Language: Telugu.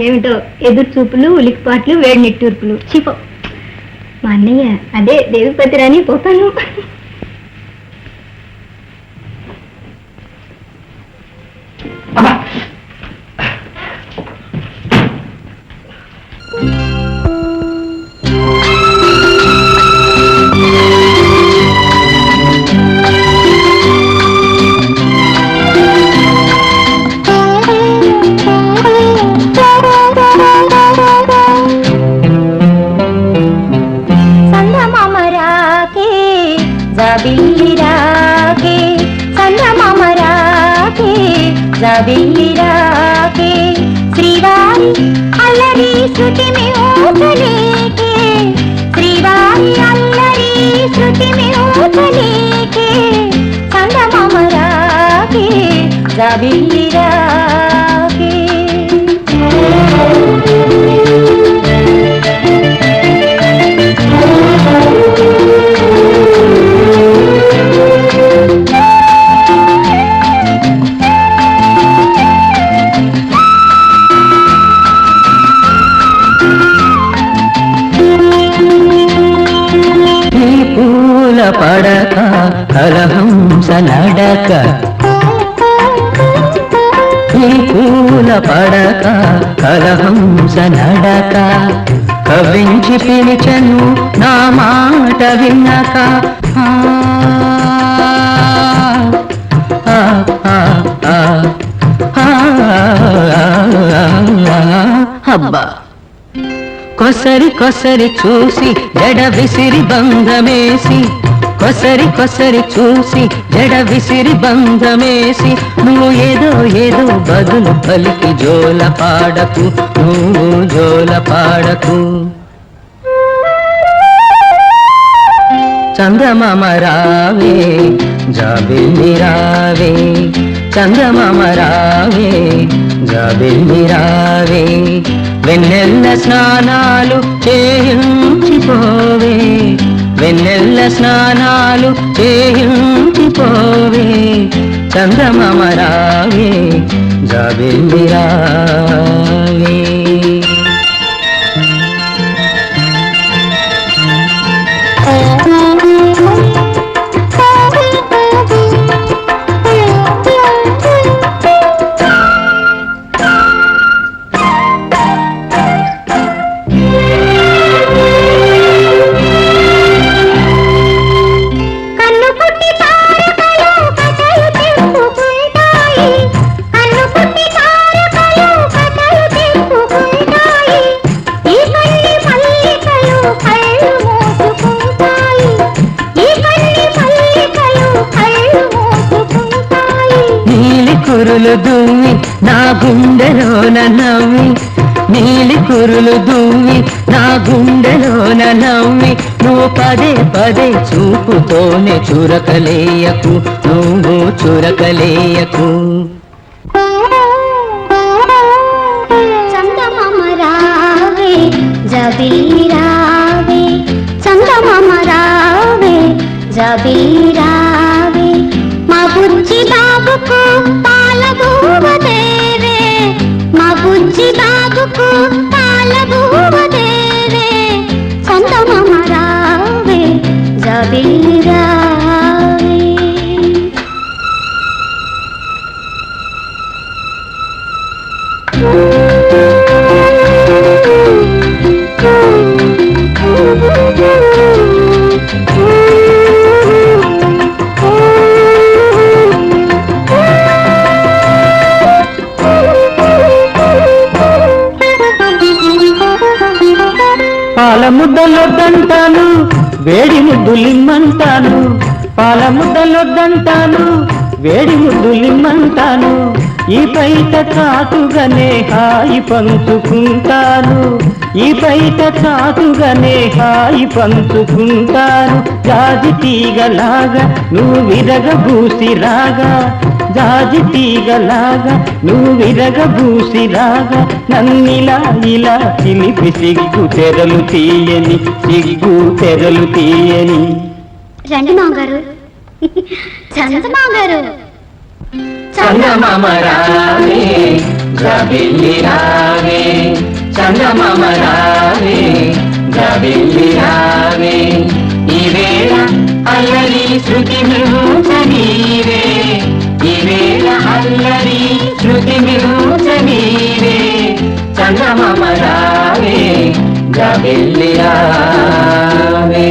ఏమిటో ఎదురు చూపులు ఉలికిపాట్లు వేడి నిట్టూర్పులు. చీపో. మా అన్నయ్య అదే దేవిపతి రాని పోతాను. జబిల్లిరాకే సందమమరాకే జబిల్లిరాకే శ్రీవారి అల్లరి శృతి ఊచలేకే శ్రీవారి అల్లరి శృతి ఊచలేకే సందమమరాకే జబిల్లిరాకే పడక కలహంస నడక. పూల పడక కలహంస నడక. కవించి పిలిచను నా మాట విన్నక. అబ్బా. కొసరి కొసరి చూసి జడ విసిరి బంధమేసి కొసరి కొసరి చూసి జడ విసిరి బంధమేసి నువ్వు ఏదో ఏదో బదులు పలికి జోల పాడకు నువ్వు జోల పాడకు. చందమామ రావే జాబిల్లి రావే చందమామ రావే జాబిల్లి రావే వెన్నెల్ల స్నానాలు చేయించిపోవే. వెన్నెల్ల స్నానాలు చేయించిపోవే చందమామ రావే జాబిల్లి రావే నీలి కురులు దువ్వి నా గుండెలోన నవ్వి. నీలి కురులు దువ్వి నా గుండెలోన నవ్వి. నువ్వు పదే పదే చూపుతోనే చురకలేయకు నువ్వు చురకలేయకు. చందమామ పాల ముద్దలో దంటాలు వేడి ముద్దులిమ్మంటాను పాల ముద్దలొద్దంటాను వేడి ముద్దులిమ్మంటాను ఈ బయట చాటుగానే హాయి పంచుకుంటాను ఈ బయట చాటుగానే హాయి పంచుకుంటాను జాజి తీగలాగా నువ్వు విరగబూసి రాగా జాజి తీగలాగా నువ్వు విరగబూసి రాగా నన్నిలా ఇలా చిలిపి సిగ్గు తెరలు తీయని సిగ్గు తెరలు తీయని. రండి మామగారు. చందమామ గారు చందమామ రావే జబిల్లి రావే చందమామ రావే జబిల్లి రావే ఈవేళ అల్లరి శృతి మించనీవే ఈవేళ అల్లరి శృతి విరూచనీవే చంద్రమమ రావే గబిల్లి రావే